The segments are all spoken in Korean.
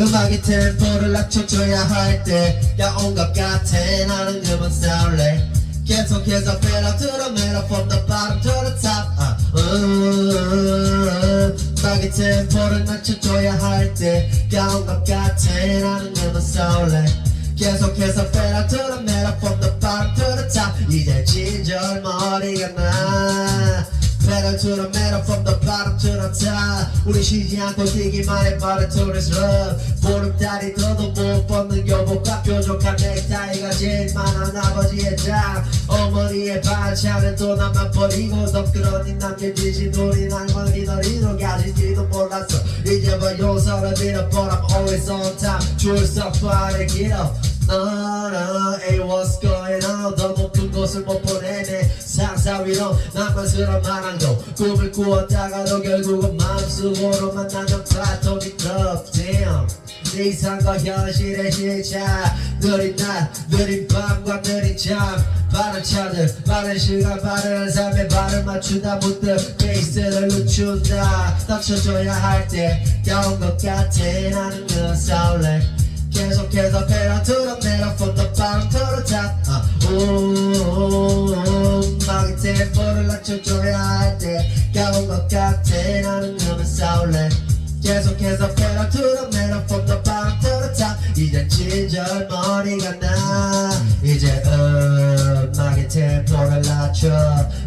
음악의 템포를 낮춰줘야 할 때야 온것 같아 나는 그만 싸울래 계속해서 to the metal from the bottom to the top 아, 음, 음악의 템포를 낮춰줘야 할 때야 온것 같아 나는 그만 싸울래 계속해서 to the metal from the bottom to the top 이제 진절 머리가 나 the metal from the bottom to the top. 우리 쉬지 않고 뛰기만 해 but to this love 보름달이 더도 못 벗는 교복과 뾰족한 넥타이가 제일 많은 아버지의 장. 어머니의 반찬은 또 나만 버리고 더 끌어닌 남겨지신 우린 할머니 너리로 가진지도 몰랐어. 이제 뭐 용서를 빌어 but I'm always on time. 줄서 빠르게 길어. 너는 hey what's going on? 더 높은 곳을 못 보내네 상사 위로 남만스러운 말한도 꿈을 꾸었다가도 결국은 마음속으로 만나는 플라토닉 love. Damn. 네 이상과 현실의 시차. 느린 날 느린 밤과 느린 잠. 빠른 차들 빠른 시간 빠른 삶에 발을 맞추다 문득 베이스를 늦춘다. 낮춰줘야 할 때 겨운 것 같아. 나는 그 싸울래 계속해서 the bottom to the top. 아, 오, 음악 의 템포를 낮춰줘야 할때 겨운 것 같아 나는 그만 싸울래 계속해서 from the bottom to the top 이제 진절 머리가 나 이제 음악의 템포를 낮춰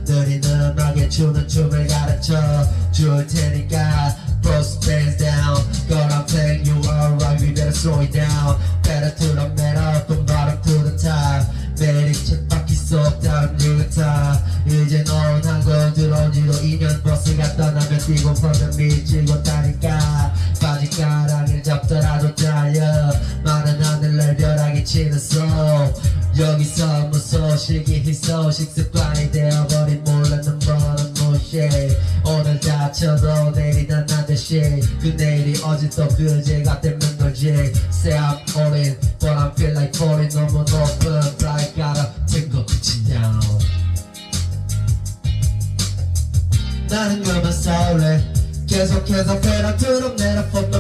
느린 음악에 추는 춤을 가르쳐 줄 테니까 Bros hands down God I'm telling you alright we better slow it down Pedal to the 따니까. 바지가랑이를 잡더라도 달려 많은 하늘날 벼락이 소그 여기서 무소식이 희소식 습관이 되어버린 몰랐는 버는 무시 오늘 다쳐도 내일이 난난 듯이 그 내일이 어제 또 그제 같다는 거지. Say I'm all in but I feel like falling 너무 높은 Fly gotta a pitch down 나는 그만 싸울래 계속해서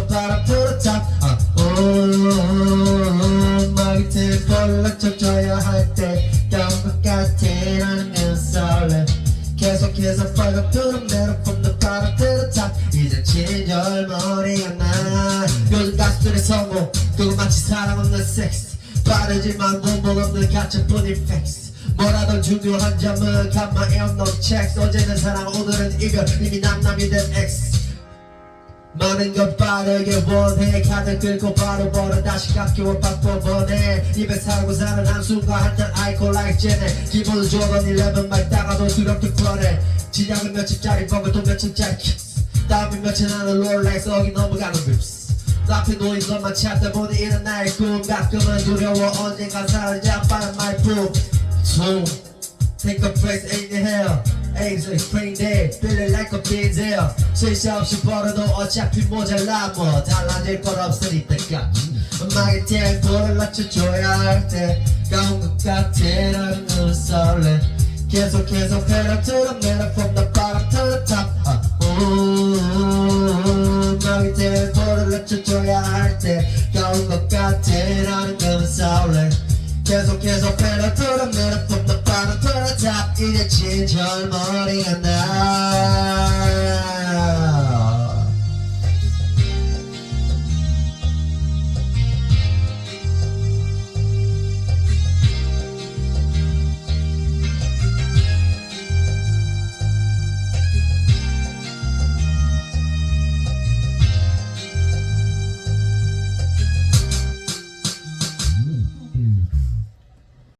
bottom to the top 아, 오, 음악이 템포를 낮춰줘야 할때 겨운 것 같아 나는 싸울래 계속해서 the bottom to the top 이제 진절 머리가 나? 요즘 가수들의 성공. 그건 마치 사랑 없는 섹스. 빠르지만 원본 없는 가짜뿐인 팩스. 뭐라도 중요한 점은 L no checks. 어제는 사랑 오늘은 이별. 이미 남남이 된 X 많은 것 빠르게 원해. 카드 긁고 바로 벌어. 다시 깎여 바꿔보내. 입에 살고 사는 한순간 한탄 아이코 like 쟤네. 기분을 줘던 11 말다가도 두렵게 뻔해 진약은 며칠짜리 먹을 돈 며칠짜리. 키스 다음에 며칠 하는 롤렉스. 어기 넘어가는 립스. 앞에 놓인 것만 찾다 보니 이런 나의 꿈. 가끔은 두려워. 언젠가 사라져 빠른 말품. So Take a breath in the hell Exit spring day Feeling like a big deal 실수 없이 벌어도 어차피 모자라 뭐 달라질 건 없으니까 음악의 템포를 낮춰줘야 할 때 가운 것 같아 나는 눈을 썰래 계속해서 pedal to the metal from the bottom to the top 음악의 템포를 낮춰줘야 할 때 가운 것 같아 나는 눈을 썰래 계속해서 pedal to the metal from the bottom to the top 이제 진절 머리가 나